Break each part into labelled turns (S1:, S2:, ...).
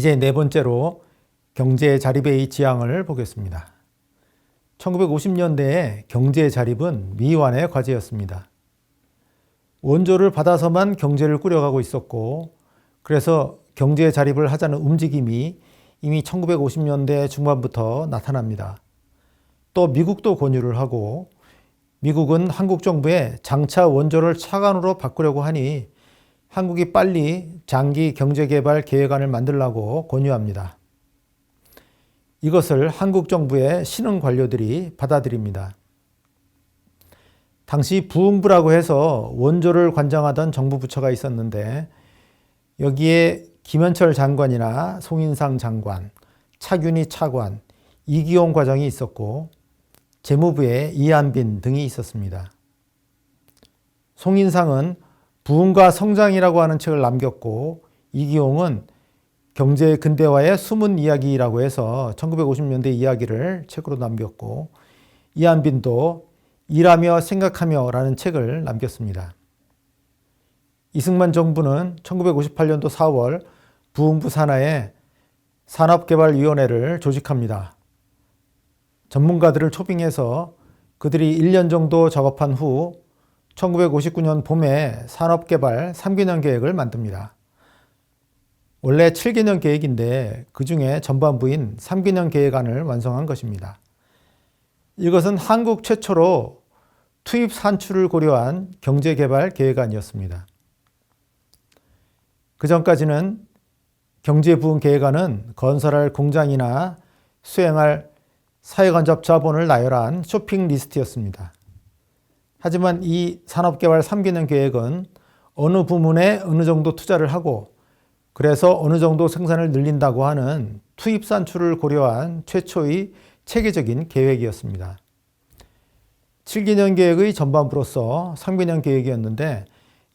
S1: 이제 네 번째로 경제 자립의 지향을 보겠습니다. 1950년대에 경제 자립은 미완의 과제였습니다. 원조를 받아서만 경제를 꾸려가고 있었고, 그래서 경제 자립을 하자는 움직임이 이미 1950년대 중반부터 나타납니다. 또 미국도 권유를 하고, 미국은 한국 정부에 장차 원조를 차관으로 바꾸려고 하니 한국이 빨리 장기 경제개발 계획안을 만들라고 권유합니다. 이것을 한국 정부의 신흥 관료들이 받아들입니다. 당시 부흥부라고 해서 원조를 관장하던 정부 부처가 있었는데 여기에 김현철 장관이나 송인상 장관, 차균희 차관, 이기용 과장이 있었고 재무부에 이한빈 등이 있었습니다. 송인상은 부흥과 성장이라고 하는 책을 남겼고 이기용은 경제 근대화의 숨은 이야기라고 해서 1950년대 이야기를 책으로 남겼고 이한빈도 일하며 생각하며 라는 책을 남겼습니다. 이승만 정부는 1958년도 4월 부흥부 산하에 산업개발위원회를 조직합니다. 전문가들을 초빙해서 그들이 1년 정도 작업한 후 1959년 봄에 산업개발 3개년 계획을 만듭니다. 원래 7개년 계획인데 그 중에 전반부인 3개년 계획안을 완성한 것입니다. 이것은 한국 최초로 투입 산출을 고려한 경제개발 계획안이었습니다. 그 전까지는 경제부흥 계획안은 건설할 공장이나 수행할 사회간접 자본을 나열한 쇼핑 리스트였습니다. 하지만 이 산업개발 3개년 계획은 어느 부문에 어느 정도 투자를 하고 그래서 어느 정도 생산을 늘린다고 하는 투입 산출을 고려한 최초의 체계적인 계획이었습니다. 7개년 계획의 전반부로서 3개년 계획이었는데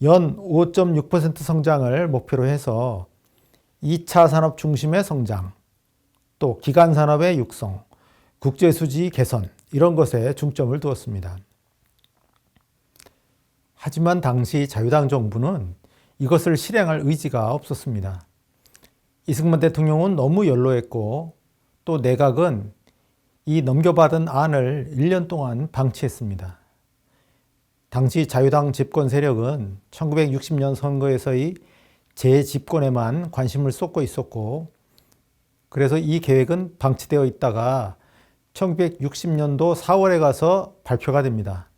S1: 연 5.6% 성장을 목표로 해서 2차 산업 중심의 성장, 또 기간 산업의 육성, 국제 수지 개선 이런 것에 중점을 두었습니다. 하지만 당시 자유당 정부는 이것을 실행할 의지가 없었습니다. 이승만 대통령은 너무 연로했고 또 내각은 이 넘겨받은 안을 1년 동안 방치했습니다. 당시 자유당 집권 세력은 1960년 선거에서의 재집권에만 관심을 쏟고 있었고 그래서 이 계획은 방치되어 있다가 1960년도 4월에 가서 발표가 됩니다.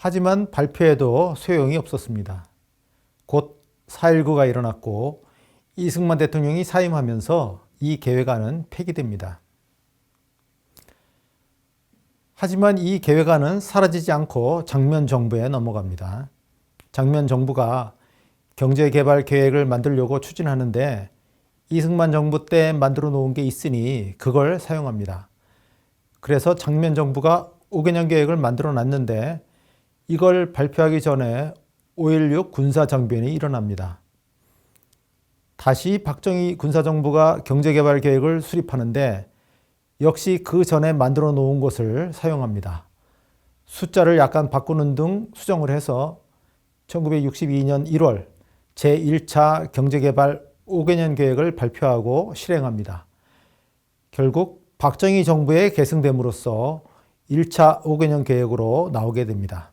S1: 하지만 발표에도 소용이 없었습니다. 곧 4.19가 일어났고 이승만 대통령이 사임하면서 이 계획안은 폐기됩니다. 하지만 이 계획안은 사라지지 않고 장면 정부에 넘어갑니다. 장면 정부가 경제개발 계획을 만들려고 추진하는데 이승만 정부 때 만들어 놓은 게 있으니 그걸 사용합니다. 그래서 장면 정부가 5개년 계획을 만들어 놨는데 이걸 발표하기 전에 5.16 군사정변이 일어납니다. 다시 박정희 군사정부가 경제개발 계획을 수립하는데 역시 그 전에 만들어 놓은 것을 사용합니다. 숫자를 약간 바꾸는 등 수정을 해서 1962년 1월 제1차 경제개발 5개년 계획을 발표하고 실행합니다. 결국 박정희 정부의 계승됨으로써 1차 5개년 계획으로 나오게 됩니다.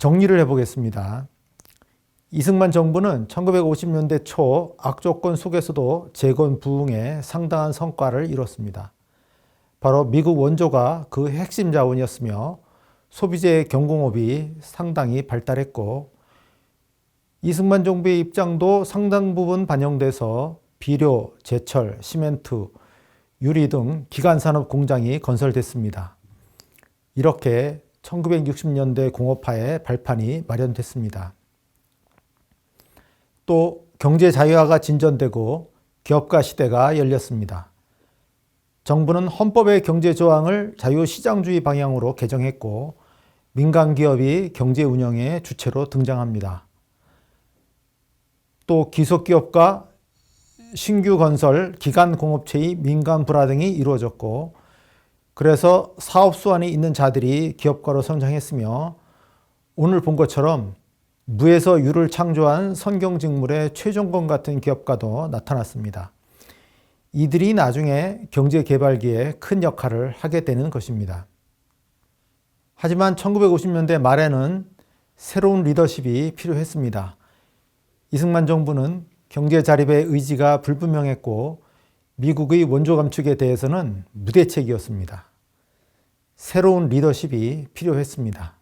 S1: 정리를 해보겠습니다. 이승만 정부는 1950년대 초 악조건 속에서도 재건 부흥에 상당한 성과를 이뤘습니다. 바로 미국 원조가 그 핵심 자원이었으며 소비재의 경공업이 상당히 발달했고 이승만 정부의 입장도 상당 부분 반영돼서 비료, 제철, 시멘트, 유리 등 기간산업 공장이 건설됐습니다. 이렇게 1960년대 공업화의 발판이 마련됐습니다. 또 경제 자유화가 진전되고 기업가 시대가 열렸습니다. 정부는 헌법의 경제 조항을 자유시장주의 방향으로 개정했고 민간 기업이 경제 운영의 주체로 등장합니다. 또 기속기업과 신규 건설, 기간 공업체의 민간 불화 등이 이루어졌고 그래서 사업 수완이 있는 자들이 기업가로 성장했으며 오늘 본 것처럼 무에서 유를 창조한 성경직물의 최종권 같은 기업가도 나타났습니다. 이들이 나중에 경제 개발기에 큰 역할을 하게 되는 것입니다. 하지만 1950년대 말에는 새로운 리더십이 필요했습니다. 이승만 정부는 경제 자립의 의지가 불분명했고 미국의 원조 감축에 대해서는 무대책이었습니다. 새로운 리더십이 필요했습니다.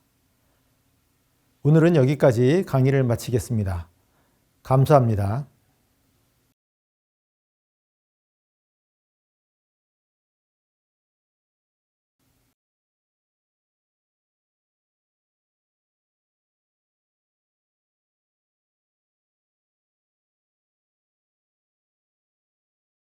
S1: 오늘은 여기까지 강의를 마치겠습니다. 감사합니다.